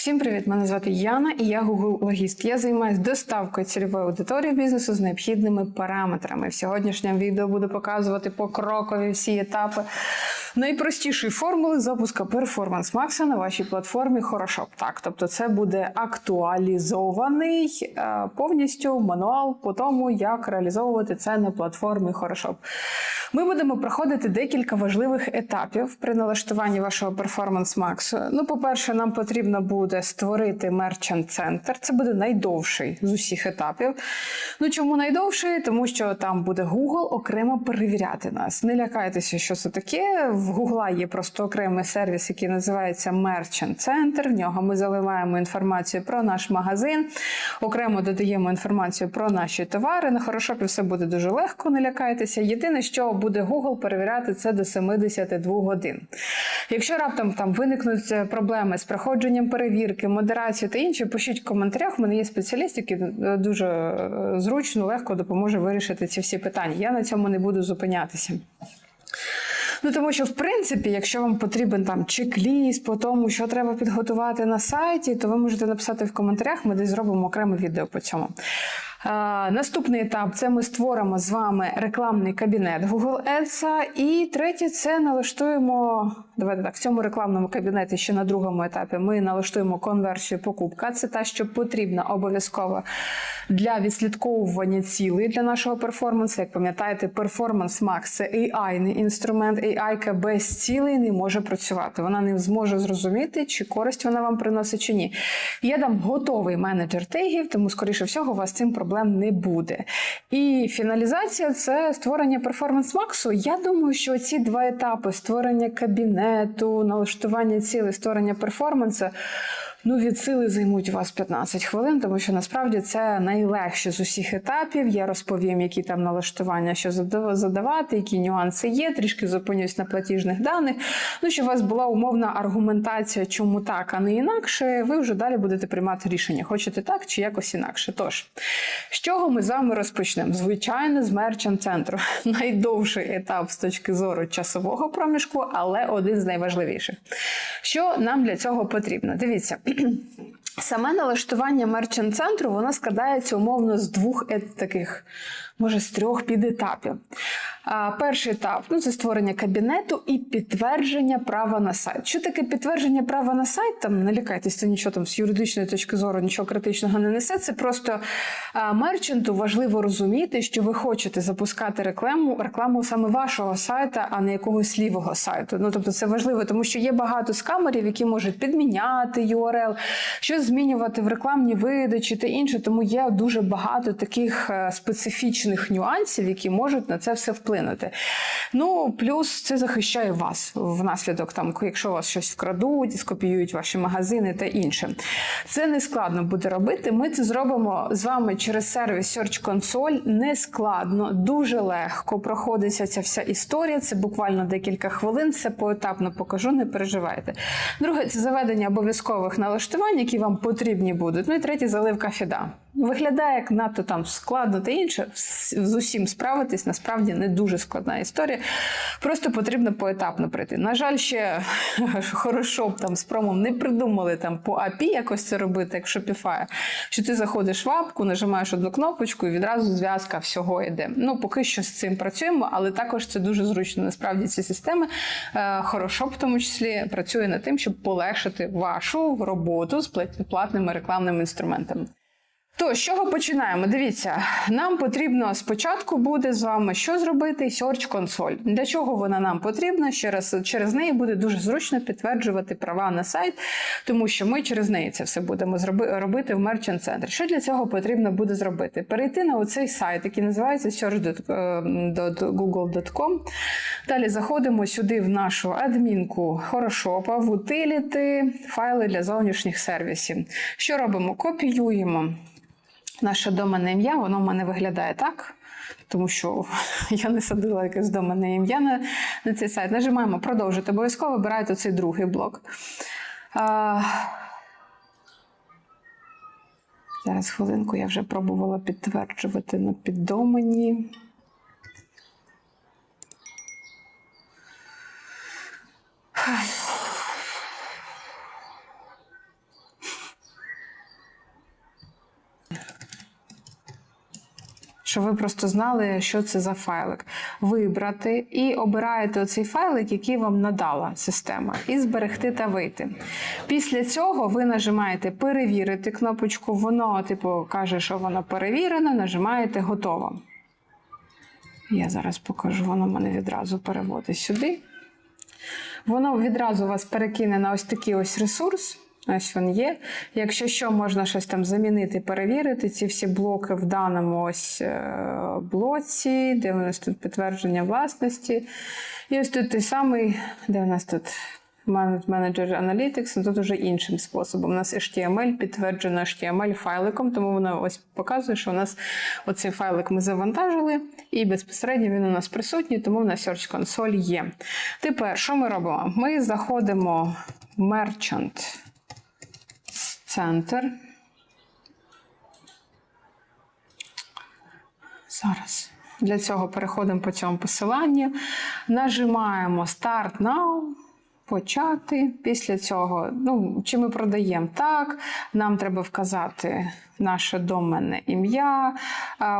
Всім привіт! Мене звати Яна і я Google Логіст. Я займаюся доставкою цільової аудиторії бізнесу з необхідними параметрами. В сьогоднішньому відео буду показувати покрокові всі етапи найпростішої формули запуска Performance Max на вашій платформі Хорошоп. Так, тобто це буде актуалізований е, повністю мануал по тому, як реалізовувати це на платформі Хорошоп. Ми будемо проходити декілька важливих етапів при налаштуванні вашого Performance Max. Ну, по-перше, нам потрібно буде створити Merchant Center. Це буде найдовший з усіх етапів. Ну чому найдовший? Тому що там буде Google окремо перевіряти нас. Не лякайтеся, що це таке. В Google є просто окремий сервіс, який називається Merchant Center. В нього ми заливаємо інформацію про наш магазин, окремо додаємо інформацію про наші товари. На хорошопі все буде дуже легко, не лякайтеся. Єдине, що буде Google перевіряти це до 72 годин. Якщо раптом там виникнуть е, проблеми з проходженням перевірки, модерацією та інше, пишіть в коментарях. У мене є спеціаліст, який е, дуже е, зручно, легко допоможе вирішити ці всі питання. Я на цьому не буду зупинятися. Ну тому що, в принципі, якщо вам потрібен там чек-ліст по тому, що треба підготувати на сайті, то ви можете написати в коментарях. Ми десь зробимо окреме відео по цьому. А, наступний етап це ми створимо з вами рекламний кабінет Google Ads. І третє це налаштуємо. Давайте так, в цьому рекламному кабінеті ще на другому етапі ми налаштуємо конверсію покупка. Це та, що потрібна обов'язково для відслідковування цілей для нашого перформансу. Як пам'ятаєте, Performance Max – це AI-ний інструмент. AI без цілей не може працювати. Вона не зможе зрозуміти, чи користь вона вам приносить, чи ні. Я дам готовий менеджер тегів, тому, скоріше всього, у вас цим проблем не буде. І фіналізація це створення Performance Max. Я думаю, що ці два етапи створення кабінету, налаштування цілей, створення перформансу. Ну, від сили займуть у вас 15 хвилин, тому що насправді це найлегше з усіх етапів. Я розповім, які там налаштування, що задавати, які нюанси є. Трішки зупинюсь на платіжних даних. Ну, щоб у вас була умовна аргументація, чому так, а не інакше. Ви вже далі будете приймати рішення, хочете так чи якось інакше. Тож, з чого ми з вами розпочнемо? Звичайно, з мерчант центру. Найдовший етап з точки зору часового проміжку, але один з найважливіших. Що нам для цього потрібно? Дивіться. Саме налаштування мерчант центру воно складається умовно з двох таких, може, з трьох підетапів. Перший етап ну, це створення кабінету і підтвердження права на сайт. Що таке підтвердження права на сайт? Там не лякайтесь, це нічого там з юридичної точки зору, нічого критичного не несе. Це просто а, мерчанту важливо розуміти, що ви хочете запускати рекламу, рекламу саме вашого сайта, а не якогось лівого сайту. Ну тобто це важливо, тому що є багато скамерів, які можуть підміняти URL, щось змінювати в рекламній видачі та інше. Тому є дуже багато таких е, специфічних нюансів, які можуть на це все впливати вплинути. Ну, плюс це захищає вас внаслідок, там, якщо вас щось вкрадуть, скопіюють ваші магазини та інше. Це не складно буде робити. Ми це зробимо з вами через сервіс Search Console. Не складно, дуже легко проходиться ця вся історія. Це буквально декілька хвилин. Це поетапно покажу, не переживайте. Друге, це заведення обов'язкових налаштувань, які вам потрібні будуть. Ну і третє заливка фіда. Виглядає як надто там складно та інше. З усім справитись насправді не дуже складна історія. Просто потрібно поетапно прийти. На жаль, ще хорошо б там з промом не придумали там по API якось це робити, як Shopify, що ти заходиш в апку, нажимаєш одну кнопочку і відразу зв'язка всього йде. Ну, поки що з цим працюємо, але також це дуже зручно. Насправді ці системи хорошо в тому числі працює над тим, щоб полегшити вашу роботу з платними рекламними інструментами. То, з чого починаємо? Дивіться, нам потрібно спочатку буде з вами що зробити? Search консоль. Для чого вона нам потрібна? Ще через неї буде дуже зручно підтверджувати права на сайт, тому що ми через неї це все будемо робити в Merchant центрі. Що для цього потрібно буде зробити? Перейти на оцей сайт, який називається search.google.com. Далі заходимо сюди в нашу адмінку Хорошопа, в утиліти, файли для зовнішніх сервісів. Що робимо? Копіюємо наше домене ім'я, воно в мене виглядає так. Тому що я не садила якесь домене ім'я на, на цей сайт. Нажимаємо продовжити. Обов'язково вибираєте цей другий блок. А, Зараз хвилинку я вже пробувала підтверджувати на піддомені. Щоб ви просто знали, що це за файлик. Вибрати і обираєте оцей файлик, який вам надала система, і зберегти та вийти. Після цього ви нажимаєте перевірити кнопочку, воно, типу, каже, що воно перевірено, нажимаєте готово. Я зараз покажу, воно мене відразу переводить сюди. Воно відразу вас перекине на ось такий ось ресурс. Ось він є. Якщо що, можна щось там замінити, перевірити. Ці всі блоки в даному ось е, блоці, де у нас тут підтвердження власності. І ось тут той самий, де у нас тут менеджер Analytics, ну, тут уже іншим способом. У нас HTML підтверджено HTML файликом, тому воно ось показує, що у нас оцей файлик ми завантажили, і безпосередньо він у нас присутній, тому в нас Search Console є. Тепер, що ми робимо? Ми заходимо в Merchant Center. Зараз. Для цього переходимо по цьому посиланню, нажимаємо Start Now. Почати. Після цього, ну, чи ми продаємо так, нам треба вказати наше доменне ім'я.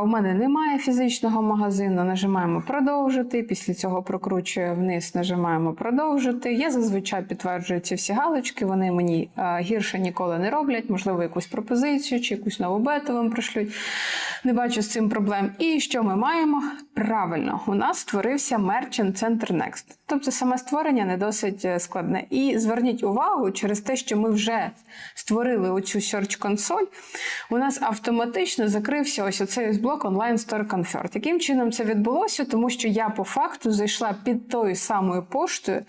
У мене немає фізичного магазину, нажимаємо продовжити. Після цього прокручує вниз, нажимаємо продовжити. Я зазвичай підтверджую ці всі галочки, вони мені гірше ніколи не роблять, можливо, якусь пропозицію чи якусь нову бету вам пришлють. Не бачу з цим проблем. І що ми маємо? Правильно, у нас створився Merchant Center Next. Тобто саме створення не досить е, складне. І зверніть увагу, через те, що ми вже створили оцю Search консоль, у нас автоматично закрився ось оцей блок онлайн Store Comfort. Яким чином це відбулося? Тому що я по факту зайшла під тою самою поштою,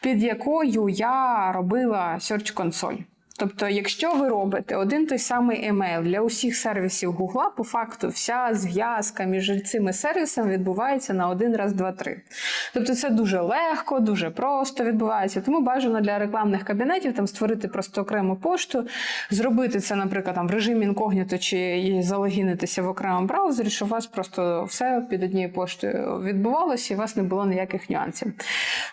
під якою я робила Search консоль. Тобто, якщо ви робите один той самий емейл для усіх сервісів Гугла, по факту вся зв'язка між цими сервісами відбувається на один раз, два, три. Тобто це дуже легко, дуже просто відбувається. Тому бажано для рекламних кабінетів там створити просто окрему пошту, зробити це, наприклад, там в режимі інкогніто чи залогінитися в окремому браузері, щоб у вас просто все під однією поштою відбувалося і у вас не було ніяких нюансів.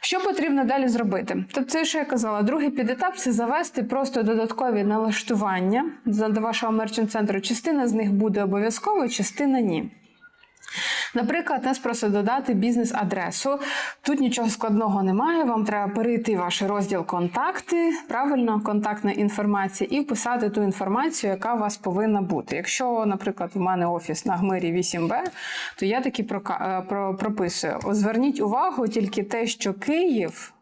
Що потрібно далі зробити? Тобто, це, що я казала, другий підетап це завести просто додаткові налаштування до вашого мерчант-центру. Частина з них буде обов'язково, частина ні. Наприклад, нас просить додати бізнес-адресу. Тут нічого складного немає. Вам треба перейти в ваш розділ контакти, правильно, контактна інформація, і вписати ту інформацію, яка у вас повинна бути. Якщо, наприклад, у мене офіс на Гмирі 8Б, то я таки прописую. Зверніть увагу тільки те, що Київ.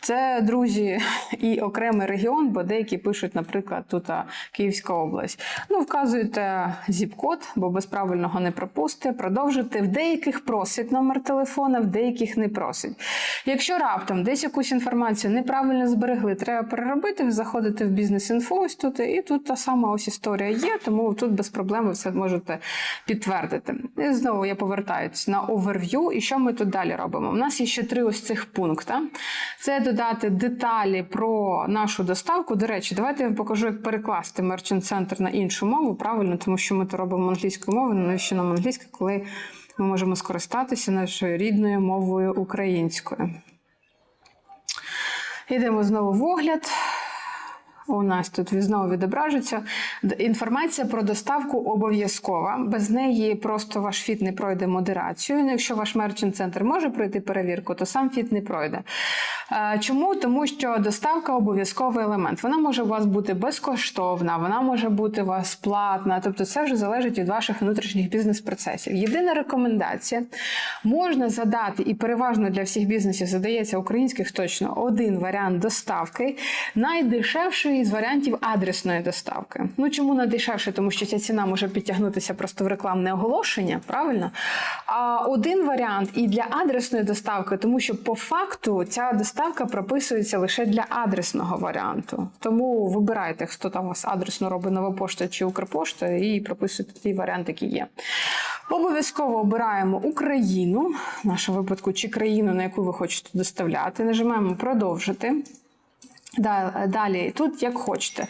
Це друзі і окремий регіон, бо деякі пишуть, наприклад, тут Київська область. Ну, вказуєте зіп-код, бо без правильного не пропусти. Продовжуйте. В деяких просить номер телефона, в деяких не просить. Якщо раптом десь якусь інформацію неправильно зберегли, треба переробити, ви заходите в бізнес-інфо ось тут, і тут та сама ось історія є, тому тут без проблем ви все можете підтвердити. І знову я повертаюся на оверв'ю. І що ми тут далі робимо? У нас є ще три ось цих пункти. Це додати деталі про нашу доставку. До речі, давайте я вам покажу, як перекласти Center на іншу мову. Правильно, тому що ми то робимо англійською мовою, навіщо нам англійська, коли ми можемо скористатися нашою рідною мовою українською. Йдемо знову в огляд. У нас тут знову відображиться. Інформація про доставку обов'язкова. Без неї просто ваш фіт не пройде модерацію. Ну, якщо ваш мерчант центр може пройти перевірку, то сам фіт не пройде. Чому? Тому що доставка обов'язковий елемент. Вона може у вас бути безкоштовна, вона може бути у вас платна. Тобто, це вже залежить від ваших внутрішніх бізнес-процесів. Єдина рекомендація можна задати, і переважно для всіх бізнесів задається українських точно один варіант доставки. Найдешевший із варіантів адресної доставки. Ну чому найдешевше? Тому що ця ціна може підтягнутися просто в рекламне оголошення, правильно? А один варіант і для адресної доставки, тому що по факту ця доставка прописується лише для адресного варіанту. Тому вибирайте, хто там у вас адресно робить нова пошта чи Укрпошта, і прописуйте ті варіанти, які є. Обов'язково обираємо Україну, в нашому випадку, чи країну, на яку ви хочете доставляти. Нажимаємо продовжити. Далі, тут як хочете.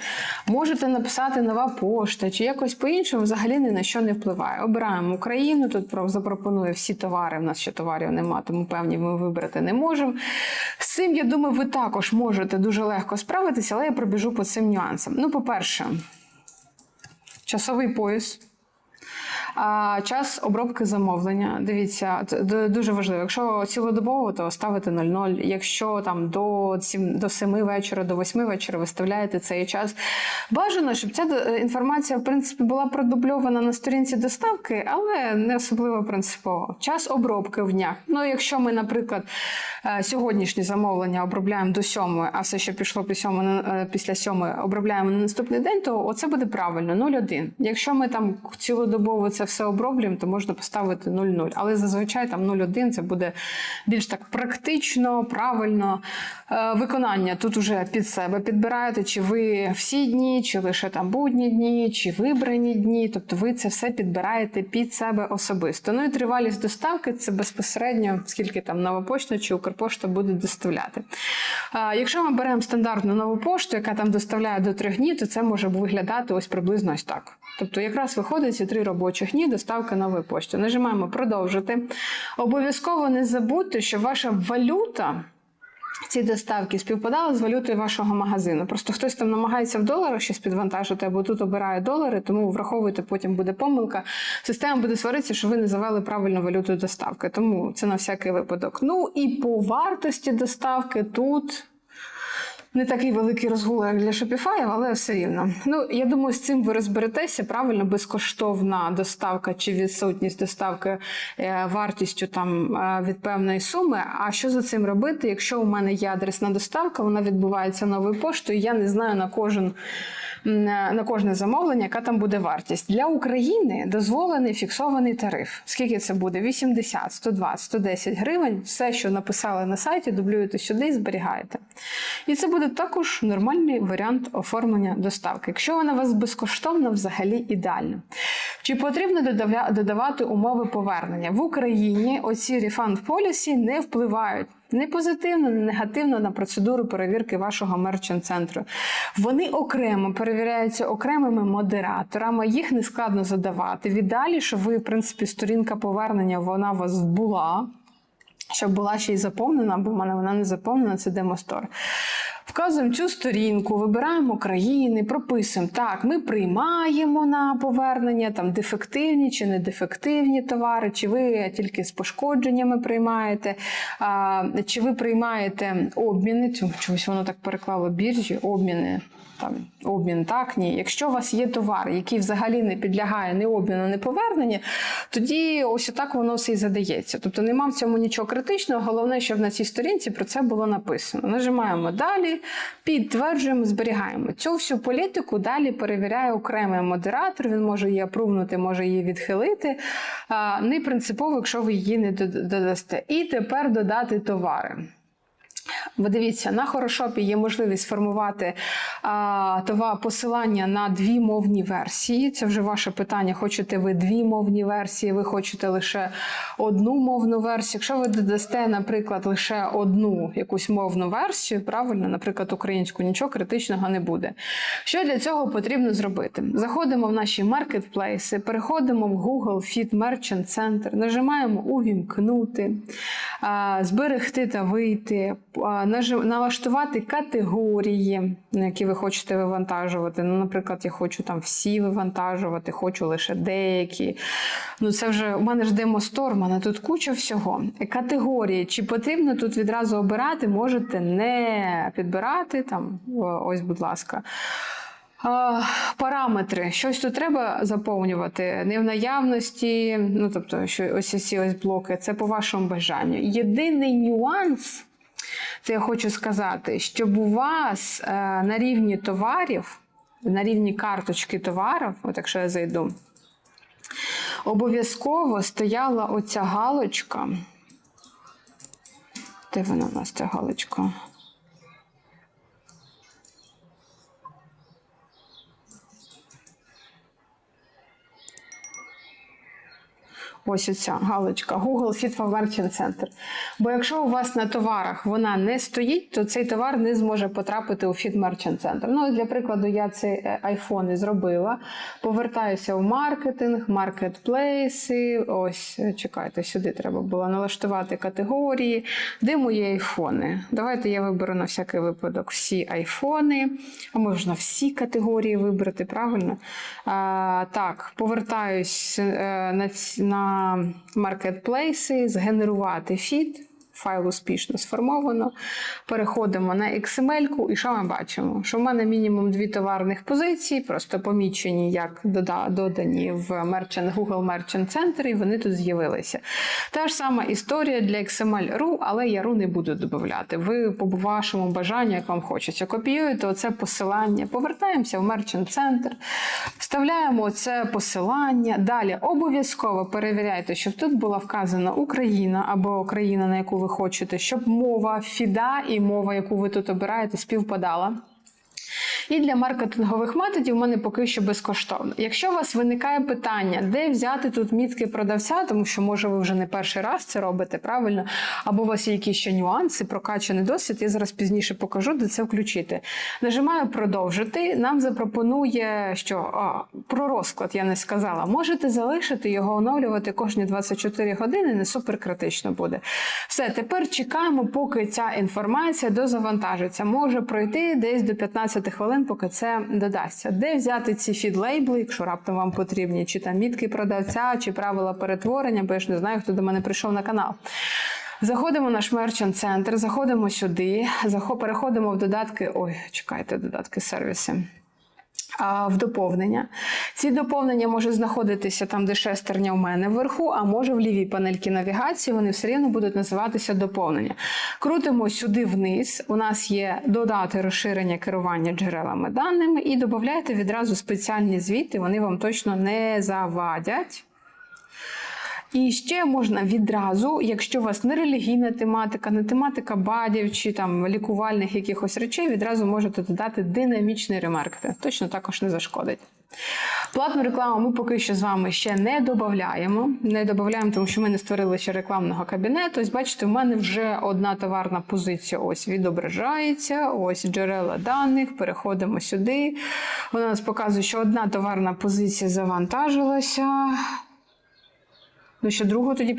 Можете написати нова пошта чи якось по-іншому, взагалі ні на що не впливає. Обираємо Україну, тут запропонує всі товари. У нас ще товарів немає, тому певні ми вибрати не можемо. З цим, я думаю, ви також можете дуже легко справитися, але я пробіжу по цим нюансам. Ну, по-перше, часовий пояс. А час обробки замовлення. Дивіться, це дуже важливо. Якщо цілодобово, то ставите 00. Якщо там до 7, до 7 вечора, до 8 вечора виставляєте цей час. Бажано, щоб ця е, інформація в принципі була продубльована на сторінці доставки, але не особливо принципово. Час обробки в днях. Ну, якщо ми, наприклад, е, сьогоднішнє замовлення обробляємо до 7, а все, що пішло після 7, е, після 7 обробляємо на наступний день, то оце буде правильно 0,1. Якщо ми там цілодобово це все оброблюємо, то можна поставити 0,0. Але зазвичай там 0,1 це буде більш так практично, правильно. Е, Виконання тут уже під себе підбираєте, чи ви всі дні, чи лише там будні дні, чи вибрані дні. Тобто ви це все підбираєте під себе особисто. Ну і тривалість доставки це безпосередньо, скільки там нова пошта чи Укрпошта буде доставляти. А, якщо ми беремо стандартну нову пошту, яка там доставляє до трьох днів, то це може виглядати ось приблизно ось так. Тобто, якраз виходить ці три робочих дні доставка нової пошти. Нажимаємо продовжити. Обов'язково не забудьте, що ваша валюта. Ці доставки співпадали з валютою вашого магазину. Просто хтось там намагається в доларах щось підвантажити, або тут обирає долари, тому враховуйте, потім буде помилка. Система буде сваритися, що ви не завели правильну валюту доставки. Тому це на всякий випадок. Ну і по вартості доставки тут. Не такий великий розгул, як для Shopify, але все рівно. Ну, я думаю, з цим ви розберетеся. Правильно, безкоштовна доставка чи відсутність доставки е, вартістю там е, від певної суми. А що за цим робити? Якщо у мене є адресна доставка, вона відбувається новою поштою. Я не знаю на кожен. На кожне замовлення, яка там буде вартість для України дозволений фіксований тариф. Скільки це буде? 80, 120, 110 гривень. Все, що написали на сайті, дублюєте сюди і зберігаєте. І це буде також нормальний варіант оформлення доставки. Якщо вона у вас безкоштовна, взагалі ідеально. Чи потрібно додавати умови повернення в Україні? Оці refund policy не впливають. Не позитивно, не негативно на процедуру перевірки вашого мерчант-центру. Вони окремо перевіряються окремими модераторами, їх не складно задавати. Віддалі, що ви, в принципі, сторінка повернення вона у вас була, щоб була ще й заповнена, бо в мене вона не заповнена, це демостор. Вказуємо цю сторінку, вибираємо країни, прописуємо так, ми приймаємо на повернення там дефективні чи недефективні товари, чи ви тільки з пошкодженнями приймаєте, а, чи ви приймаєте обміни, чому- чомусь воно так переклало біржі, обміни. Там обмін так, ні. Якщо у вас є товар, який взагалі не підлягає ні обміну, ні поверненню, тоді ось отак воно все і задається. Тобто нема в цьому нічого критичного. Головне, щоб на цій сторінці про це було написано. Нажимаємо далі, підтверджуємо, зберігаємо. Цю всю політику далі перевіряє окремий модератор. Він може її апрувнути, може її відхилити. Не принципово, якщо ви її не додасте. І тепер додати товари. Ви дивіться, на Хорошопі є можливість сформувати а, това посилання на дві мовні версії. Це вже ваше питання. Хочете ви дві мовні версії, ви хочете лише одну мовну версію. Якщо ви додасте, наприклад, лише одну якусь мовну версію, правильно, наприклад, українську, нічого критичного не буде. Що для цього потрібно зробити? Заходимо в наші маркетплейси, переходимо в Google Fit Merchant Center, нажимаємо увімкнути, зберегти та вийти, налаштувати категорії, на які ви хочете вивантажувати. Ну, наприклад, я хочу там всі вивантажувати, хочу лише деякі. Ну, це вже у мене ж демостор, у мене тут куча всього. Категорії, чи потрібно тут відразу обирати, можете не підбирати там. Ось, будь ласка. Параметри. Щось тут треба заповнювати. Не в наявності, ну тобто, що ось ці ось блоки, це по вашому бажанню. Єдиний нюанс, це я хочу сказати, щоб у вас е, на рівні товарів, на рівні карточки товарів, от якщо я зайду, обов'язково стояла оця галочка. Де вона у нас ця галочка? Ось оця галочка Google Fit for Merchant Center. Бо якщо у вас на товарах вона не стоїть, то цей товар не зможе потрапити у Fit Merchant Center. Ну, для прикладу, я цей е, і зробила. Повертаюся в маркетинг, маркетплейси. Ось, е, чекайте, сюди треба було налаштувати категорії. Де мої айфони? Давайте я виберу на всякий випадок всі айфони. А можна всі категорії вибрати, правильно? А, так, повертаюсь е, на, ці- маркетплейси, згенерувати фід. Файл успішно сформовано. Переходимо на XML-ку, і що ми бачимо? Що в мене мінімум дві товарних позиції, просто помічені як додані в Merchant, Google Merchant Center, і вони тут з'явилися. Та ж сама історія для XML.ru, але я RU не буду додати. Ви по вашому бажанню, як вам хочеться, копіюєте оце посилання, повертаємося в Merchant Center, вставляємо це посилання. Далі обов'язково перевіряйте, щоб тут була вказана Україна або країна, на яку ви хочете, щоб мова фіда і мова, яку ви тут обираєте, співпадала. І для маркетингових методів в мене поки що безкоштовно. Якщо у вас виникає питання, де взяти тут мітки продавця, тому що може ви вже не перший раз це робите правильно, або у вас є якісь ще нюанси, прокачаний досвід, я зараз пізніше покажу, де це включити. Нажимаю продовжити. Нам запропонує, що а, про розклад я не сказала. Можете залишити його оновлювати кожні 24 години, не супер критично буде. Все, тепер чекаємо, поки ця інформація дозавантажиться. Може пройти десь до 15 хвилин, поки це додасться. Де взяти ці фід-лейбли, якщо раптом вам потрібні, чи там мітки продавця, чи правила перетворення, бо я ж не знаю, хто до мене прийшов на канал. Заходимо в наш мерчант центр, заходимо сюди, переходимо в додатки. Ой, чекайте, додатки сервіси. В доповнення. Ці доповнення можуть знаходитися там, де шестерня у мене вверху, а може в лівій панельці навігації, вони все рівно будуть називатися доповнення. Крутимо сюди вниз. У нас є додати розширення керування джерелами даними, і додаєте відразу спеціальні звіти, вони вам точно не завадять. І ще можна відразу, якщо у вас не релігійна тематика, не тематика бадів чи там лікувальних якихось речей, відразу можете додати динамічний ремаркетинг. Точно також не зашкодить. Платну рекламу ми поки що з вами ще не додаємо. Не додаємо, тому що ми не створили ще рекламного кабінету. Ось бачите, в мене вже одна товарна позиція ось відображається. Ось джерела даних. Переходимо сюди. Вона нас показує, що одна товарна позиція завантажилася. Ну, ще другу тоді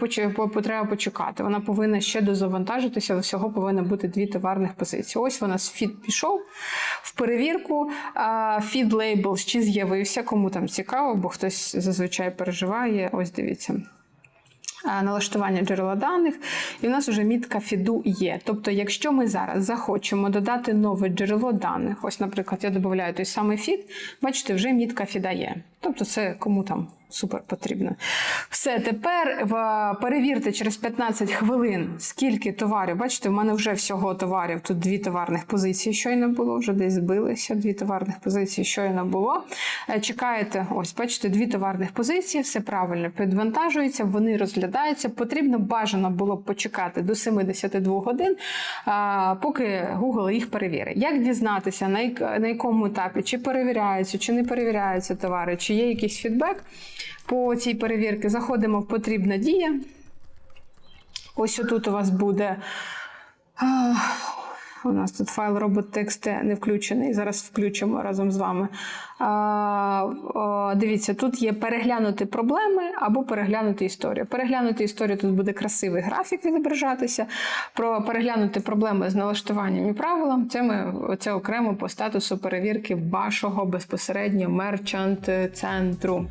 треба почекати. Вона повинна ще дозавантажитися, всього повинно бути дві товарних позиції. Ось вона з фід пішов в перевірку. Фід лейбл ще з'явився, кому там цікаво, бо хтось зазвичай переживає. Ось дивіться. Налаштування джерела даних, і в нас вже мітка фіду є. Тобто, якщо ми зараз захочемо додати нове джерело даних, ось, наприклад, я додаю той самий фід, бачите, вже мітка фіда є. Тобто, це кому там супер потрібно. Все, тепер перевірте через 15 хвилин, скільки товарів. Бачите, в мене вже всього товарів. Тут дві товарних позиції щойно було, вже десь збилися. Дві товарних позиції щойно було. Е, Чекаєте, ось, бачите, дві товарних позиції, все правильно підвантажується, вони розглядаються. Потрібно бажано було б почекати до 72 годин, поки Google їх перевірить. Як дізнатися, на якому етапі, чи перевіряються, чи не перевіряються товари, чи є якийсь фідбек по цій перевірці, заходимо в потрібна дія. Ось отут у вас буде. У нас тут файл робот.txt не включений. Зараз включимо разом з вами. Дивіться, тут є переглянути проблеми або переглянути історію. Переглянути історію тут буде красивий графік відображатися. Про переглянути проблеми з налаштуванням і правилам. Це ми це окремо по статусу перевірки вашого безпосередньо мерчант центру.